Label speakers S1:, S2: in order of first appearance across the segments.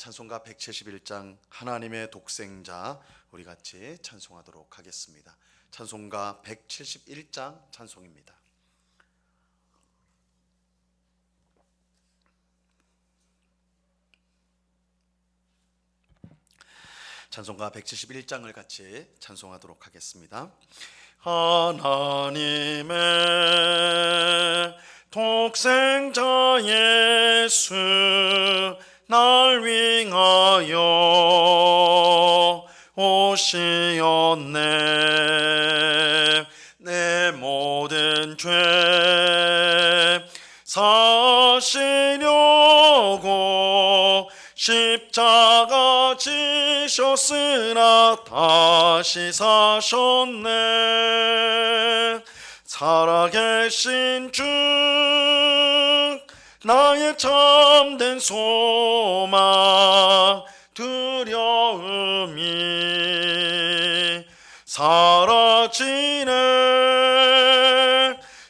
S1: 찬송가 171장 하나님의 독생자 우리 같이 찬송하도록 하겠습니다. 찬송가 171장 찬송입니다. 찬송가 171장을 같이 찬송하도록 하겠습니다. 하나님의 독생자 예수 날 위하여 오시었네. 내 모든 죄 사시려고 십자가 지셨으나 다시 사셨네. 살아계신 주 나의 참된 소망 두려움이 사라지네.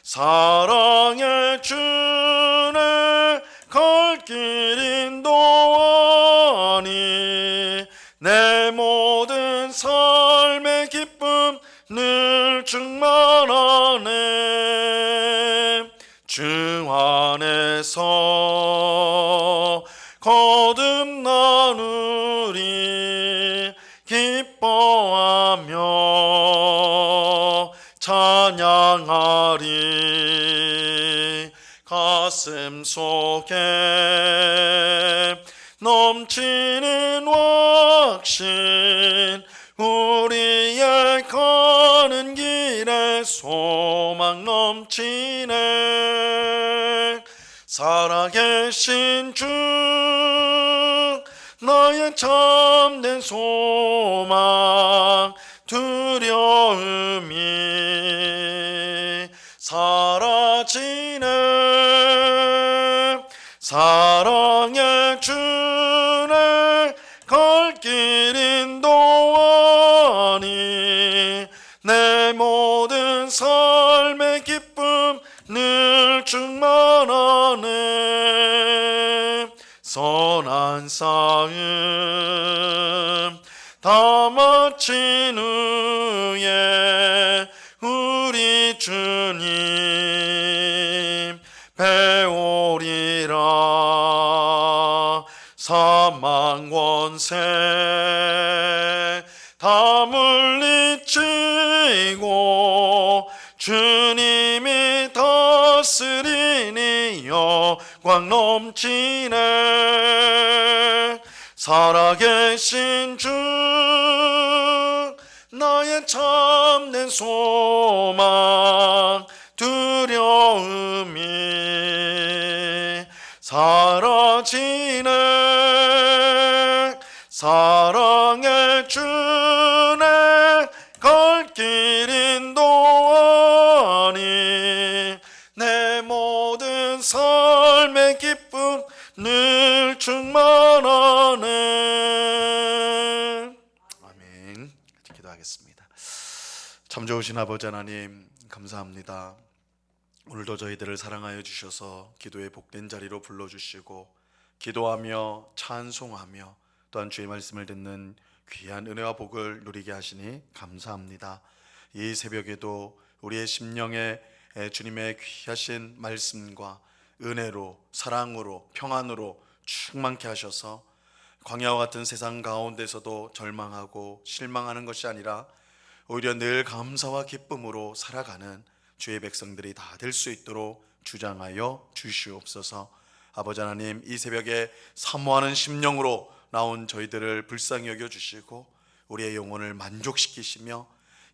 S1: 사랑의 주네. 갈길 인도하니 내 모든 삶의 기쁨 늘 충만하네. 주 가슴 속에 넘치는 확신 우리의 가는 길에 소망 넘치네. 살아계신 주 나의 참된 소망 두려움이 사라지네 사랑의 주네 갈길 인도하니 내 모든 삶의 기쁨 늘 충만하네. 선한 싸움 다 마친 후에 원세 다 물리치고 주님이 다스리니 영광 넘치네. 살아계신 주 나의 참된 소망 두려움이 사라지네 주네 갈길 인도하니 내 모든 삶의 기쁨 늘 충만하네. 아멘. 기도하겠습니다. 참 좋으신 아버지 하나님 감사합니다. 오늘도 저희들을 사랑하여 주셔서 기도의 복된 자리로 불러주시고 기도하며 찬송하며 또한 주의 말씀을 듣는 귀한 은혜와 복을 누리게 하시니 감사합니다. 이 새벽에도 우리의 심령에 주님의 귀하신 말씀과 은혜로 사랑으로 평안으로 충만케 하셔서 광야와 같은 세상 가운데서도 절망하고 실망하는 것이 아니라 오히려 늘 감사와 기쁨으로 살아가는 주의 백성들이 다 될 수 있도록 주장하여 주시옵소서. 아버지 하나님 이 새벽에 사모하는 심령으로 나온 저희들을 불쌍히 여겨 주시고 우리의 영혼을 만족시키시며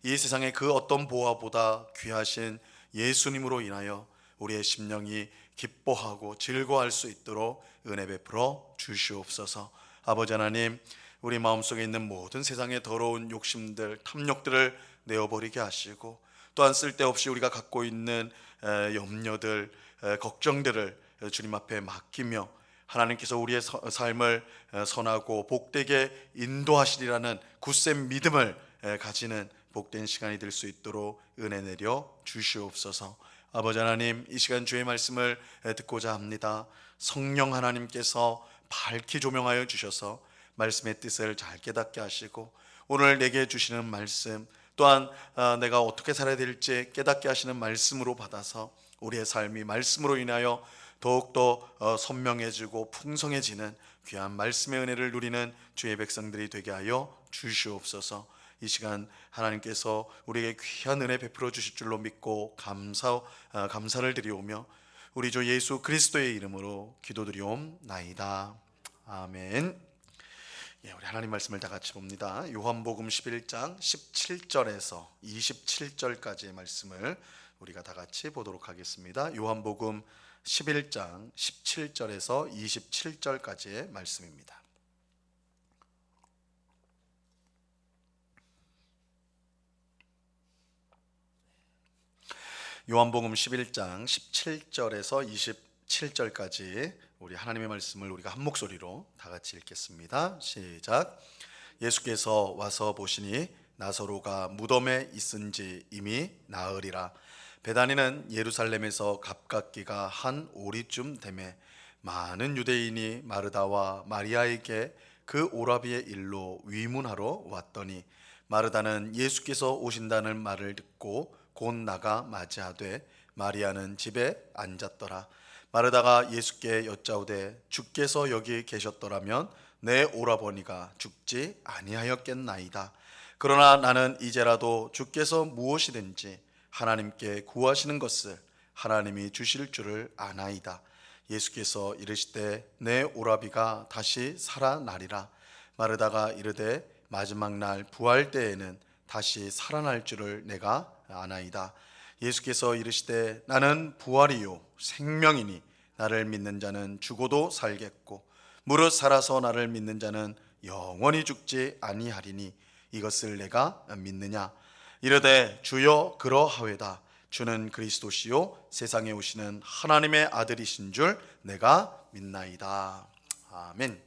S1: 이 세상의 그 어떤 보화보다 귀하신 예수님으로 인하여 우리의 심령이 기뻐하고 즐거워할 수 있도록 은혜 베풀어 주시옵소서. 아버지 하나님, 우리 마음속에 있는 모든 세상의 더러운 욕심들, 탐욕들을 내어버리게 하시고 또한 쓸데없이 우리가 갖고 있는 에, 염려들, 에, 걱정들을 주님 앞에 맡기며 하나님께서 우리의 서- 삶을 에, 선하고 복되게 인도하시리라는 굳센 믿음을 에, 가지는 복된 시간이 될 수 있도록 은혜 내려 주시옵소서. 아버지 하나님, 이 시간 주의 말씀을 에, 듣고자 합니다. 성령 하나님께서 밝히 조명하여 주셔서 말씀의 뜻을 잘 깨닫게 하시고 오늘 내게 주시는 말씀 또한 아, 내가 어떻게 살아야 될지 깨닫게 하시는 말씀으로 받아서 우리의 삶이 말씀으로 인하여 더욱더 어, 선명해지고 풍성해지는 귀한 말씀의 은혜를 누리는 주의 백성들이 되게 하여 주시옵소서. 이 시간 하나님께서 우리에게 귀한 은혜 베풀어 주실 줄로 믿고 감사 아, 감사를 드리오며 우리 주 예수 그리스도의 이름으로 기도드리옵나이다. 아멘. 예, 우리 하나님 말씀을 다 같이 봅니다. 요한복음 11장 17절에서 27절까지의 말씀을 우리가 다 같이 보도록 하겠습니다. 요한복음 11장 17절에서 27절까지의 말씀입니다. 요한복음 11장 17절에서 27절까지 우리 하나님의 말씀을 우리가 한 목소리로 다 같이 읽겠습니다. 시작. 예수께서 와서 보시니 나사로가 무덤에 있은지 이미 나으리라. 베다니는 예루살렘에서 가깝기가 한 오리쯤 되매 많은 유대인이 마르다와 마리아에게 그 오라비의 일로 위문하러 왔더니 마르다는 예수께서 오신다는 말을 듣고 곧 나가 맞이하되 마리아는 집에 앉았더라. 마르다가 예수께 여짜오되 주께서 여기 계셨더라면 내 오라버니가 죽지 아니하였겠나이다. 그러나 나는 이제라도 주께서 무엇이든지 하나님께 구하시는 것을 하나님이 주실 줄을 아나이다. 예수께서 이르시되 내 오라비가 다시 살아나리라. 마르다가 이르되 마지막 날 부활 때에는 다시 살아날 줄을 내가 아나이다. 예수께서 이르시되 나는 부활이요 생명이니 나를 믿는 자는 죽어도 살겠고 무릇 살아서 나를 믿는 자는 영원히 죽지 아니하리니 이것을 내가 믿느냐 이르되 주여 그러하외다 주는 그리스도시요 세상에 오시는 하나님의 아들이신 줄 내가 믿나이다 아멘.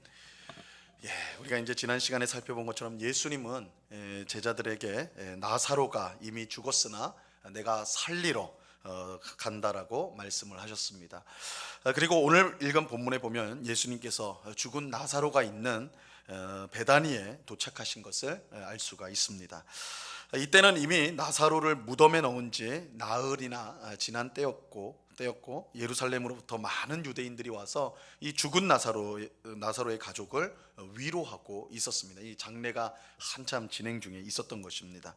S1: 예, 우리가 이제 지난 시간에 살펴본 것처럼 예수님은 에, 제자들에게 에, 나사로가 이미 죽었으나 내가 살리러 어, 간다라고 말씀을 하셨습니다. 아, 그리고 오늘 읽은 본문에 보면 예수님께서 죽은 나사로가 있는 어, 베다니에 도착하신 것을 에, 알 수가 있습니다. 아, 이때는 이미 나사로를 무덤에 넣은 지 나흘이나 아, 지난 때였고 때였고 예루살렘으로부터 많은 유대인들이 와서 이 죽은 나사로 나사로의 가족을 위로하고 있었습니다. 이 장례가 한참 진행 중에 있었던 것입니다.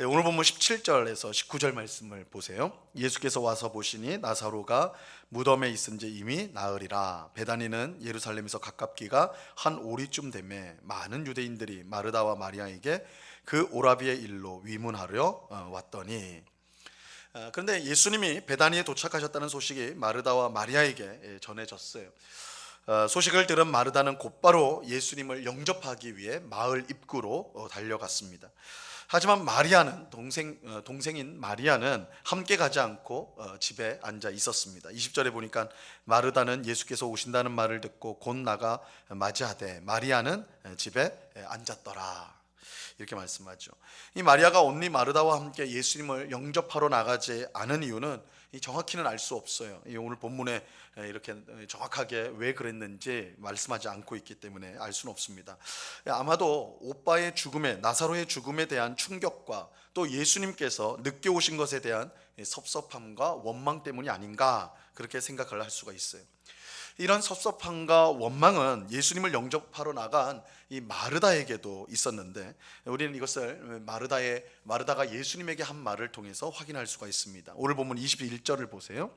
S1: 예, 오늘 본문 17절에서 19절 말씀을 보세요. 예수께서 와서 보시니 나사로가 무덤에 있은지 이미 나으리라. 베다니는 예루살렘에서 가깝기가 한 오리쯤 되매 많은 유대인들이 마르다와 마리아에게 그 오라비의 일로 위문하려 어, 왔더니 아, 그런데 예수님이 베다니에 도착하셨다는 소식이 마르다와 마리아에게 예, 전해졌어요. 어, 소식을 들은 마르다는 곧바로 예수님을 영접하기 위해 마을 입구로 어, 달려갔습니다. 하지만 마리아는 동생 어, 동생인 마리아는 함께 가지 않고 어, 집에 앉아 있었습니다. 20절에 보니까 마르다는 예수께서 오신다는 말을 듣고 곧 나가 맞이하되 마리아는 에, 집에 에, 앉았더라. 이렇게 말씀하죠. 이 마리아가 온리 마르다와 함께 예수님을 영접하러 나가지 않은 이유는 이 정확히는 알 수 없어요. 이 오늘 본문에 이렇게 정확하게 왜 그랬는지 말씀하지 않고 있기 때문에 알 수는 없습니다. 아마도 오빠의 죽음에 나사로의 죽음에 대한 충격과 또 예수님께서 늦게 오신 것에 대한 섭섭함과 원망 때문이 아닌가 그렇게 생각을 할 수가 있어요. 이런 섭섭함과 원망은 예수님을 영접하러 나간 이 마르다에게도 있었는데 우리는 이것을 마르다의 마르다가 예수님에게 한 말을 통해서 확인할 수가 있습니다. 오늘 본문 21절을 보세요.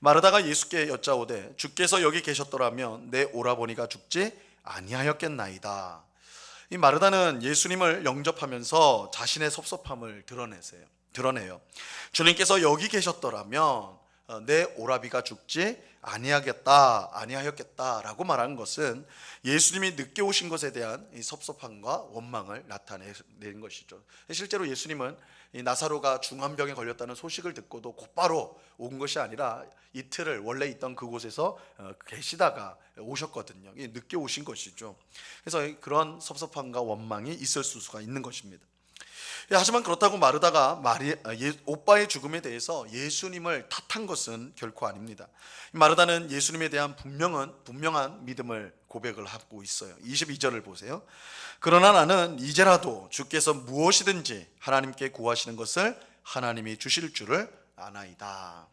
S1: 마르다가 예수께 여짜오되 주께서 여기 계셨더라면 내 오라버니가 죽지 아니하였겠나이다. 이 마르다는 예수님을 영접하면서 자신의 섭섭함을 드러내세요. 드러내요. 주님께서 여기 계셨더라면 어, 내 오라비가 죽지 아니하겠다, 아니하였겠다라고 말하는 것은 예수님이 늦게 오신 것에 대한 이 섭섭함과 원망을 나타내는 것이죠. 실제로 예수님은 이 나사로가 중환병에 걸렸다는 소식을 듣고도 곧바로 온 것이 아니라 이틀을 원래 있던 그곳에서 어, 계시다가 오셨거든요. 늦게 오신 것이죠. 그래서 그런 섭섭함과 원망이 있을 수가 있는 것입니다. 예, 하지만 그렇다고 마르다가 마리, 아, 예, 오빠의 죽음에 대해서 예수님을 탓한 것은 결코 아닙니다. 마르다는 예수님에 대한 분명한 분명한 믿음을 고백을 하고 있어요. 22절을 보세요. 그러나 나는 이제라도 주께서 무엇이든지 하나님께 구하시는 것을 하나님이 주실 줄을 아나이다.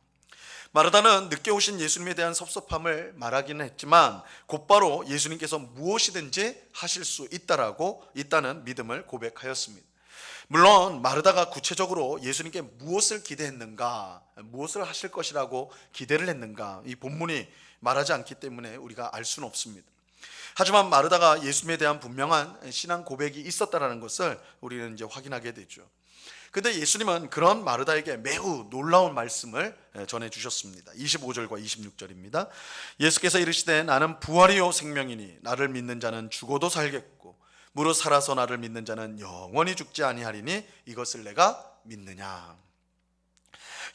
S1: 마르다는 늦게 오신 예수님에 대한 섭섭함을 말하기는 했지만 곧바로 예수님께서 무엇이든지 하실 수 있다라고 있다는 믿음을 고백하였습니다. 물론 마르다가 구체적으로 예수님께 무엇을 기대했는가, 무엇을 하실 것이라고 기대를 했는가, 이 본문이 말하지 않기 때문에 우리가 알 수는 없습니다. 하지만 마르다가 예수님에 대한 분명한 신앙 고백이 있었다라는 것을 우리는 이제 확인하게 되죠. 근데 예수님은 그런 마르다에게 매우 놀라운 말씀을 전해 주셨습니다. 25절과 26절입니다. 예수께서 이르시되 나는 부활이요 생명이니 나를 믿는 자는 죽어도 살겠고 무릇 살아서 나를 믿는 자는 영원히 죽지 아니하리니 이것을 내가 믿느냐.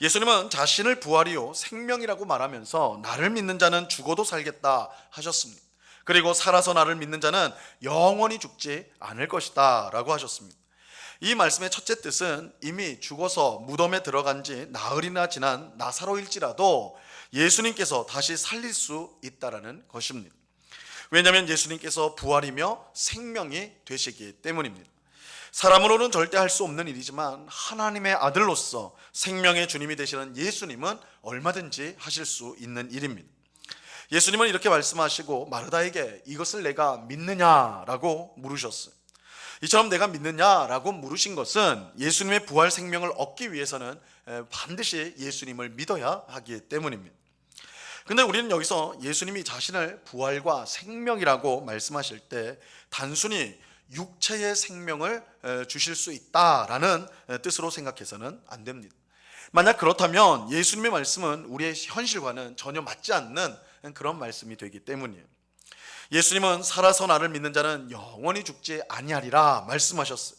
S1: 예수님은 자신을 부활이요 생명이라고 말하면서 나를 믿는 자는 죽어도 살겠다 하셨습니다. 그리고 살아서 나를 믿는 자는 영원히 죽지 않을 것이다 라고 하셨습니다. 이 말씀의 첫째 뜻은 이미 죽어서 무덤에 들어간 지 나흘이나 지난 나사로일지라도 예수님께서 다시 살릴 수 있다라는 것입니다. 왜냐하면 예수님께서 부활이며 생명이 되시기 때문입니다. 사람으로는 절대 할 수 없는 일이지만 하나님의 아들로서 생명의 주님이 되시는 예수님은 얼마든지 하실 수 있는 일입니다. 예수님은 이렇게 말씀하시고 마르다에게 이것을 내가 믿느냐라고 물으셨어요. 이처럼 내가 믿느냐라고 물으신 것은 예수님의 부활 생명을 얻기 위해서는 반드시 예수님을 믿어야 하기 때문입니다. 근데 우리는 여기서 예수님이 자신을 부활과 생명이라고 말씀하실 때 단순히 육체의 생명을 주실 수 있다라는 뜻으로 생각해서는 안 됩니다. 만약 그렇다면 예수님의 말씀은 우리의 현실과는 전혀 맞지 않는 그런 말씀이 되기 때문이에요. 예수님은 살아서 나를 믿는 자는 영원히 죽지 아니하리라 말씀하셨어요.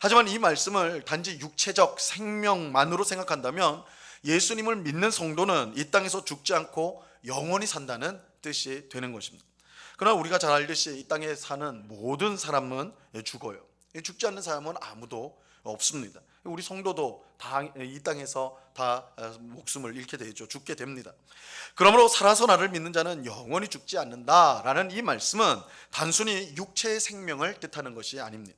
S1: 하지만 이 말씀을 단지 육체적 생명만으로 생각한다면 예수님을 믿는 성도는 이 땅에서 죽지 않고 영원히 산다는 뜻이 되는 것입니다. 그러나 우리가 잘 알듯이 이 땅에 사는 모든 사람은 죽어요. 죽지 않는 사람은 아무도 없습니다. 우리 성도도 다 이 땅에서 다 목숨을 잃게 되죠. 죽게 됩니다. 그러므로 살아서 나를 믿는 자는 영원히 죽지 않는다라는 이 말씀은 단순히 육체의 생명을 뜻하는 것이 아닙니다.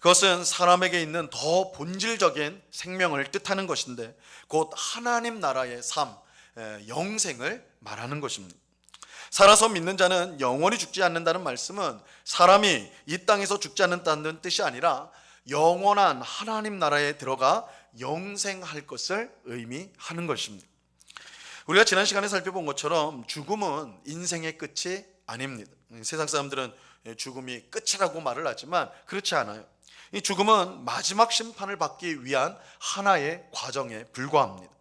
S1: 그것은 사람에게 있는 더 본질적인 생명을 뜻하는 것인데 곧 하나님 나라의 삶, 영생을 말하는 것입니다. 살아서 믿는 자는 영원히 죽지 않는다는 말씀은 사람이 이 땅에서 죽지 않는다는 뜻이 아니라 영원한 하나님 나라에 들어가 영생할 것을 의미하는 것입니다. 우리가 지난 시간에 살펴본 것처럼 죽음은 인생의 끝이 아닙니다. 세상 사람들은 죽음이 끝이라고 말을 하지만 그렇지 않아요. 이 죽음은 마지막 심판을 받기 위한 하나의 과정에 불과합니다.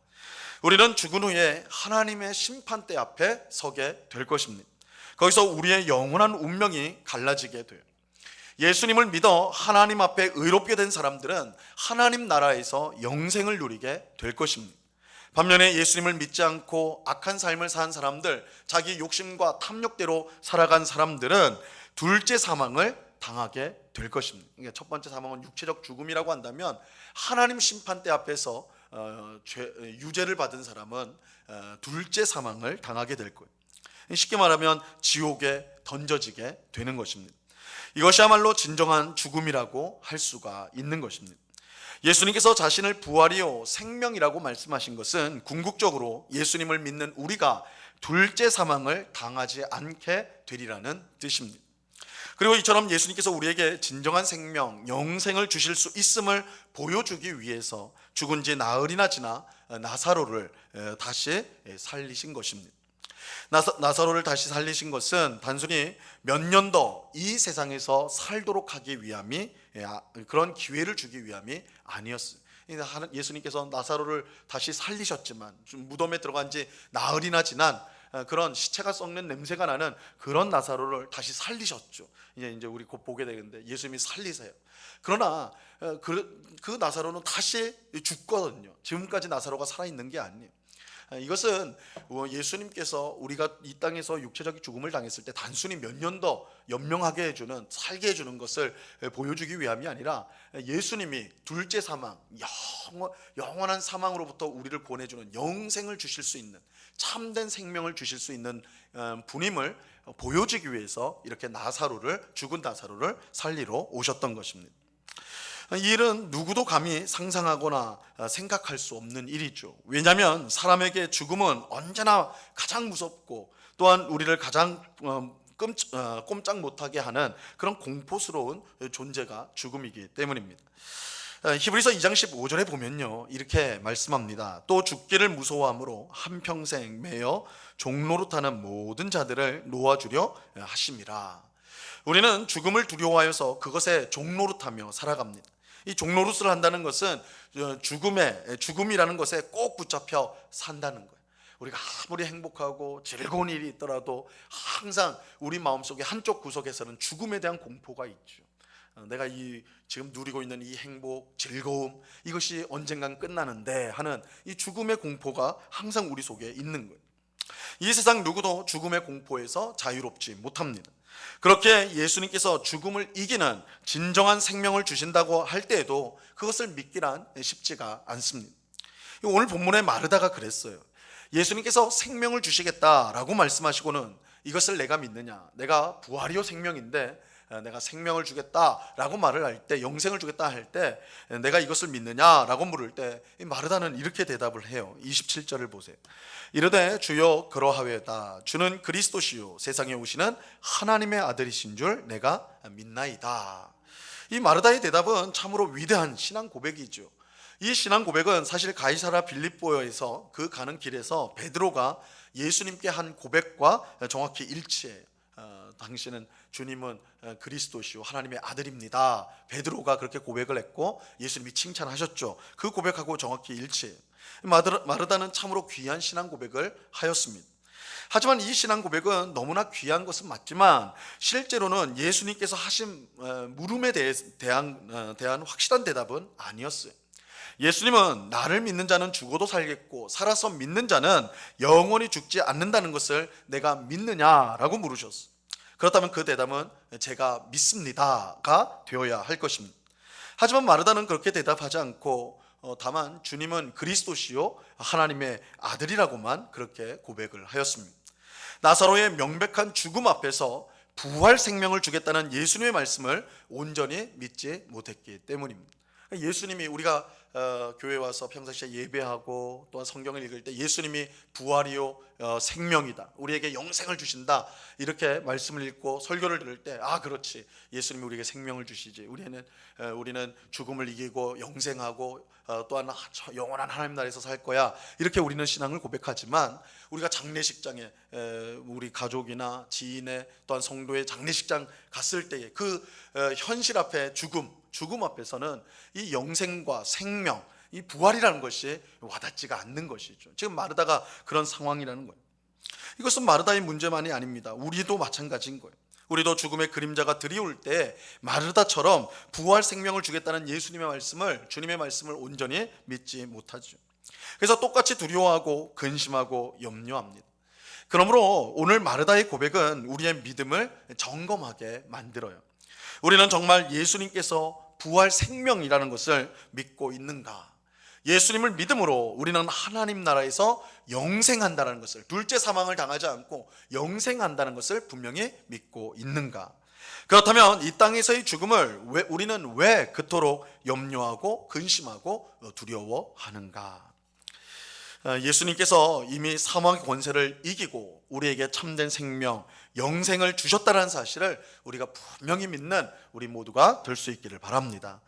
S1: 우리는 죽은 후에 하나님의 심판대 앞에 서게 될 것입니다. 거기서 우리의 영원한 운명이 갈라지게 돼요. 예수님을 믿어 하나님 앞에 의롭게 된 사람들은 하나님 나라에서 영생을 누리게 될 것입니다. 반면에 예수님을 믿지 않고 악한 삶을 산 사람들, 자기 욕심과 탐욕대로 살아간 사람들은 둘째 사망을 당하게 될 것입니다. 그러니까 첫 번째 사망은 육체적 죽음이라고 한다면 하나님 심판대 앞에서 어, 죄, 유죄를 받은 사람은 어, 둘째 사망을 당하게 될 거예요. 쉽게 말하면 지옥에 던져지게 되는 것입니다. 이것이야말로 진정한 죽음이라고 할 수가 있는 것입니다. 예수님께서 자신을 부활이요 생명이라고 말씀하신 것은 궁극적으로 예수님을 믿는 우리가 둘째 사망을 당하지 않게 되리라는 뜻입니다. 그리고 이처럼 예수님께서 우리에게 진정한 생명, 영생을 주실 수 있음을 보여주기 위해서 죽은 지 나흘이나 지나 나사로를 다시 살리신 것입니다. 나사, 나사 로를 다시 살리신 것은 단순히 몇 년 더 이 세상에서 살도록 하기 위함이 그런 기회를 주기 위함이 아니었어요. 예수님께서 나사로를 다시 살리셨지만 무덤에 들어간 지 나흘이나 지난 어, 그런 시체가 썩는 냄새가 나는 그런 나사로를 다시 살리셨죠. 이제 이제 우리 곧 보게 되는데 예수님이 살리세요. 그러나 어, 그, 그 나사로는 다시 죽거든요. 지금까지 나사로가 살아 있는 게 아니에요. 어, 이것은 예수님께서 우리가 이 땅에서 육체적 죽음을 당했을 때 단순히 몇 년 더 연명하게 해주는 살게 해주는 것을 보여주기 위함이 아니라 예수님이 둘째 사망 영원, 영원한 사망으로부터 우리를 구원해주는 영생을 주실 수 있는 참된 생명을 주실 수 있는 어, 분임을 보여주기 위해서 이렇게 나사로를 죽은 나사로를 살리러 오셨던 것입니다. 이 일은 누구도 감히 상상하거나 어, 생각할 수 없는 일이죠. 왜냐하면 사람에게 죽음은 언제나 가장 무섭고 또한 우리를 가장 어, 꼼짝 못하게 하는 그런 공포스러운 존재가 죽음이기 때문입니다. 어, 히브리서 2장 15절에 보면요 이렇게 말씀합니다. 또 죽기를 무서워함으로 한 평생 매여 종로로 타는 모든 자들을 놓아주려 하심이라. 우리는 죽음을 두려워하여서 그것에 종로릇하며 살아갑니다. 이 종로릇을 한다는 것은 어, 죽음에 죽음이라는 것에 꼭 붙잡혀 산다는 거예요. 우리가 아무리 행복하고 즐거운 일이 있더라도 항상 우리 마음속에 한쪽 구석에서는 죽음에 대한 공포가 있죠. 어, 내가 이 지금 누리고 있는 이 행복, 즐거움 이것이 언젠간 끝나는데 하는 이 죽음의 공포가 항상 우리 속에 있는 거예요. 이 세상 누구도 죽음의 공포에서 자유롭지 못합니다. 그렇게 예수님께서 죽음을 이기는 진정한 생명을 주신다고 할 때에도 그것을 믿기란 쉽지가 않습니다. 오늘 본문에 마르다가 그랬어요. 예수님께서 생명을 주시겠다라고 말씀하시고는 이것을 내가 믿느냐? 내가 부활이요 생명인데 어, 내가 생명을 주겠다라고 말을 할 때 영생을 주겠다 할 때 내가 이것을 믿느냐라고 물을 때 마르다는 이렇게 대답을 해요. 27절을 보세요. 이르되 주여 그러하외다 주는 그리스도시요 세상에 오시는 하나님의 아들이신 줄 내가 믿나이다. 이 마르다의 대답은 참으로 위대한 신앙 고백이죠. 이 신앙 고백은 사실 가이사라 빌립보에서 그 가는 길에서 베드로가 예수님께 한 고백과 정확히 일치해요. 어, 당신은 주님은 어, 그리스도시요 하나님의 아들입니다. 베드로가 그렇게 고백을 했고 예수님이 칭찬하셨죠. 그 고백하고 정확히 일치해요. 마르다는 참으로 귀한 신앙 고백을 하였습니다. 하지만 이 신앙 고백은 너무나 귀한 것은 맞지만 실제로는 예수님께서 하신 어, 물음에 대한, 대한 확실한 대답은 아니었어요. 예수님은 나를 믿는 자는 죽어도 살겠고 살아서 믿는 자는 영원히 죽지 않는다는 것을 내가 믿느냐라고 물으셨어. 그렇다면 그 대답은 제가 믿습니다가 되어야 할 것입니다. 하지만 마르다는 그렇게 대답하지 않고 어, 다만 주님은 그리스도시요 하나님의 아들이라고만 그렇게 고백을 하였습니다. 나사로의 명백한 죽음 앞에서 부활 생명을 주겠다는 예수님의 말씀을 온전히 믿지 못했기 때문입니다. 예수님이 우리가 어, 교회 와서 평상시에 예배하고 또한 성경을 읽을 때 예수님이 부활이요 어, 생명이다. 우리에게 영생을 주신다. 이렇게 말씀을 읽고 설교를 들을 때 아 그렇지. 예수님이 우리에게 생명을 주시지. 우리는 어, 우리는 죽음을 이기고 영생하고 어, 또한 영원한 하나님 나라에서 살 거야. 이렇게 우리는 신앙을 고백하지만 우리가 장례식장에 에, 우리 가족이나 지인의 또한 성도의 장례식장 갔을 때에 그 어, 현실 앞에 죽음 죽음 앞에서는 이 영생과 생명, 이 부활이라는 것이 와닿지가 않는 것이죠. 지금 마르다가 그런 상황이라는 거예요. 이것은 마르다의 문제만이 아닙니다. 우리도 마찬가지인 거예요. 우리도 죽음의 그림자가 드리울 때 마르다처럼 부활 생명을 주겠다는 예수님의 말씀을 주님의 말씀을 온전히 믿지 못하죠. 그래서 똑같이 두려워하고 근심하고 염려합니다. 그러므로 오늘 마르다의 고백은 우리의 믿음을 점검하게 만들어요. 우리는 정말 예수님께서 부활 생명이라는 것을 믿고 있는가? 예수님을 믿음으로 우리는 하나님 나라에서 영생한다는 것을 둘째 사망을 당하지 않고 영생한다는 것을 분명히 믿고 있는가? 그렇다면 이 땅에서의 죽음을 왜, 우리는 왜 그토록 염려하고 근심하고 두려워하는가? 어, 예수님께서 이미 사망의 권세를 이기고 우리에게 참된 생명, 영생을 주셨다는 사실을 우리가 분명히 믿는 우리 모두가 될 수 있기를 바랍니다.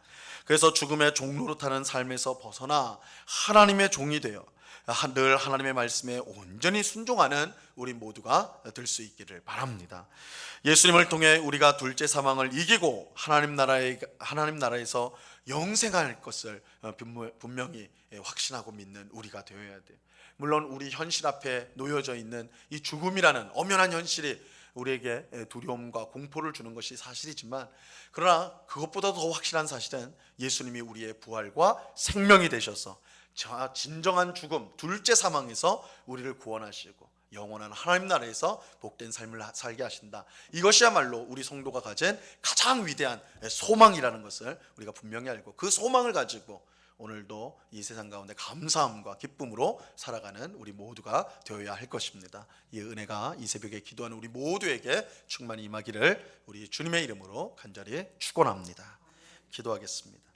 S1: 그래서 죽음의 종로로 타는 삶에서 벗어나 하나님의 종이 되어 하- 늘 하나님의 말씀에 온전히 순종하는 우리 모두가 될 수 있기를 바랍니다. 예수님을 통해 우리가 둘째 사망을 이기고 하나님 나라에 하나님 나라에서 영생할 것을 어, 분명- 분명히 예, 확신하고 믿는 우리가 되어야 돼요. 물론 우리 현실 앞에 놓여져 있는 이 죽음이라는 엄연한 현실이 우리에게 예, 두려움과 공포를 주는 것이 사실이지만 그러나 그것보다 더 확실한 사실은 예수님이 우리의 부활과 생명이 되셔서 자- 진정한 죽음, 둘째 사망에서 우리를 구원하시고 영원한 하나님 나라에서 복된 삶을 하- 살게 하신다. 이것이야말로 우리 성도가 가진 가장 위대한 소망이라는 것을 우리가 분명히 알고 그 소망을 가지고 오늘도 이 세상 가운데 감사함과 기쁨으로 살아가는 우리 모두가 되어야 할 것입니다. 이 은혜가 이 새벽에 기도하는 우리 모두에게 충만히 임하기를 우리 주님의 이름으로 간절히 축원합니다. 기도하겠습니다.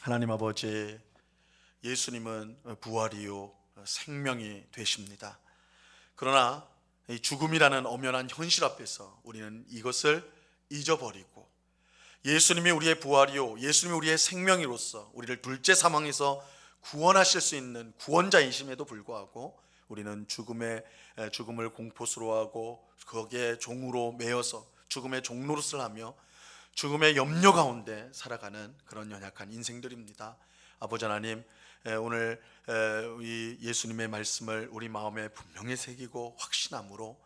S1: 하나님 아버지 예수님은 부활이요 생명이 되십니다. 그러나 이 죽음이라는 엄연한 현실 앞에서 우리는 이것을 잊어버리고 예수님이 우리의 부활이요 예수님이 우리의 생명이로서 우리를 둘째 사망에서 구원하실 수 있는 구원자이심에도 불구하고 우리는 죽음의 에, 죽음을 공포스러워하고 거기에 종으로 매여서 죽음의 종노릇을 하며 죽음의 염려 가운데 살아가는 그런 연약한 인생들입니다. 아버지 하나님 에, 오늘 에, 이 예수님의 말씀을 우리 마음에 분명히 새기고 확신함으로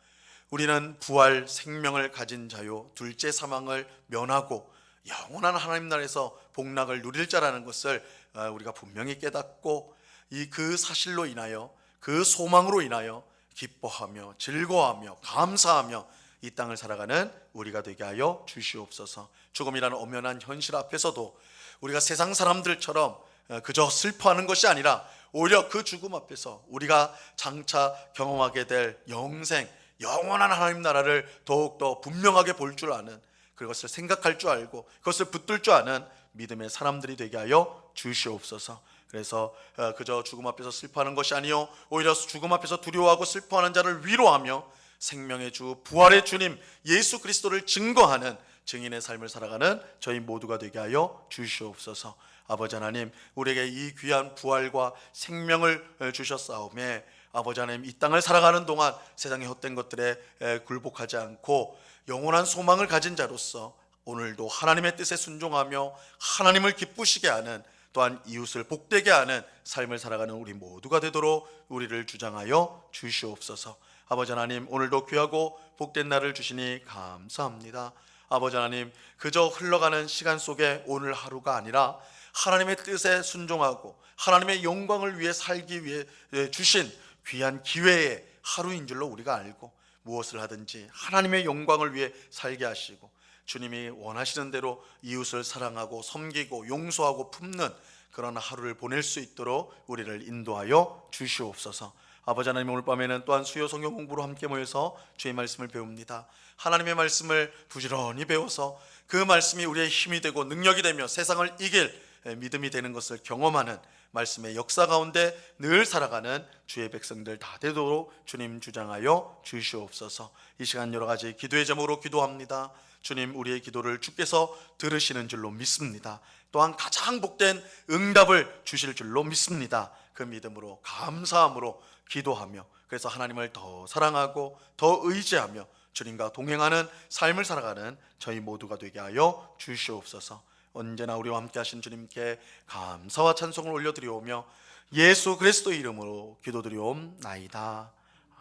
S1: 우리는 부활 생명을 가진 자요 둘째 사망을 면하고 영원한 하나님 나라에서 복락을 누릴 자라는 것을 어, 우리가 분명히 깨닫고 이 그 사실로 인하여 그 소망으로 인하여 기뻐하며 즐거워하며 감사하며 이 땅을 살아가는 우리가 되게 하여 주시옵소서. 죽음이라는 엄연한 현실 앞에서도 우리가 세상 사람들처럼 어, 그저 슬퍼하는 것이 아니라 오히려 그 죽음 앞에서 우리가 장차 경험하게 될 영생, 영원한 하나님 나라를 더욱더 분명하게 볼 줄 아는 그것을 생각할 줄 알고 그것을 붙들 줄 아는 믿음의 사람들이 되게 하여 주시옵소서. 그래서 어, 그저 죽음 앞에서 슬퍼하는 것이 아니요 오히려 죽음 앞에서 두려워하고 슬퍼하는 자를 위로하며 생명의 주 부활의 주님 예수 그리스도를 증거하는 증인의 삶을 살아가는 저희 모두가 되게 하여 주시옵소서. 아버지 하나님 우리에게 이 귀한 부활과 생명을 어, 주셨사오매 아버지 하나님 이 땅을 살아가는 동안 세상의 헛된 것들에 에, 굴복하지 않고 영원한 소망을 가진 자로서 오늘도 하나님의 뜻에 순종하며 하나님을 기쁘시게 하는 또한 이웃을 복되게 하는 삶을 살아가는 우리 모두가 되도록 우리를 주장하여 주시옵소서. 아버지 하나님 오늘도 귀하고 복된 날을 주시니 감사합니다. 아버지 하나님 그저 흘러가는 시간 속에 오늘 하루가 아니라 하나님의 뜻에 순종하고 하나님의 영광을 위해 살기 위해 주신 귀한 기회의 하루인 줄로 우리가 알고 무엇을 하든지 하나님의 영광을 위해 살게 하시고 주님이 원하시는 대로 이웃을 사랑하고 섬기고 용서하고 품는 그런 하루를 보낼 수 있도록 우리를 인도하여 주시옵소서. 아버지 하나님 오늘 밤에는 또한 수요 성경 공부로 함께 모여서 주의 말씀을 배웁니다. 하나님의 말씀을 부지런히 배워서 그 말씀이 우리의 힘이 되고 능력이 되며 세상을 이길 믿음이 되는 것을 경험하는 말씀의 역사 가운데 늘 살아가는 주의 백성들 다 되도록 주님 주장하여 주시옵소서. 이 시간 여러 가지 기도의 제목으로 기도합니다. 주님 우리의 기도를 주께서 들으시는 줄로 믿습니다. 또한 가장 복된 응답을 주실 줄로 믿습니다. 그 믿음으로 감사함으로 기도하며 그래서 하나님을 더 사랑하고 더 의지하며 주님과 동행하는 삶을 살아가는 저희 모두가 되게 하여 주시옵소서. 언제나 우리와 함께 하신 주님께 감사와 찬송을 올려드리오며 예수 그리스도 이름으로 기도드리옵나이다.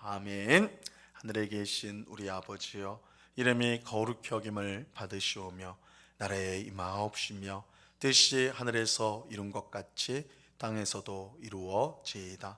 S1: 아멘. 하늘에 계신 우리 아버지여 이름이 거룩히 여김을 받으시오며 나라에 임하옵시며 뜻이 하늘에서 이룬 것 같이 땅에서도 이루어지이다.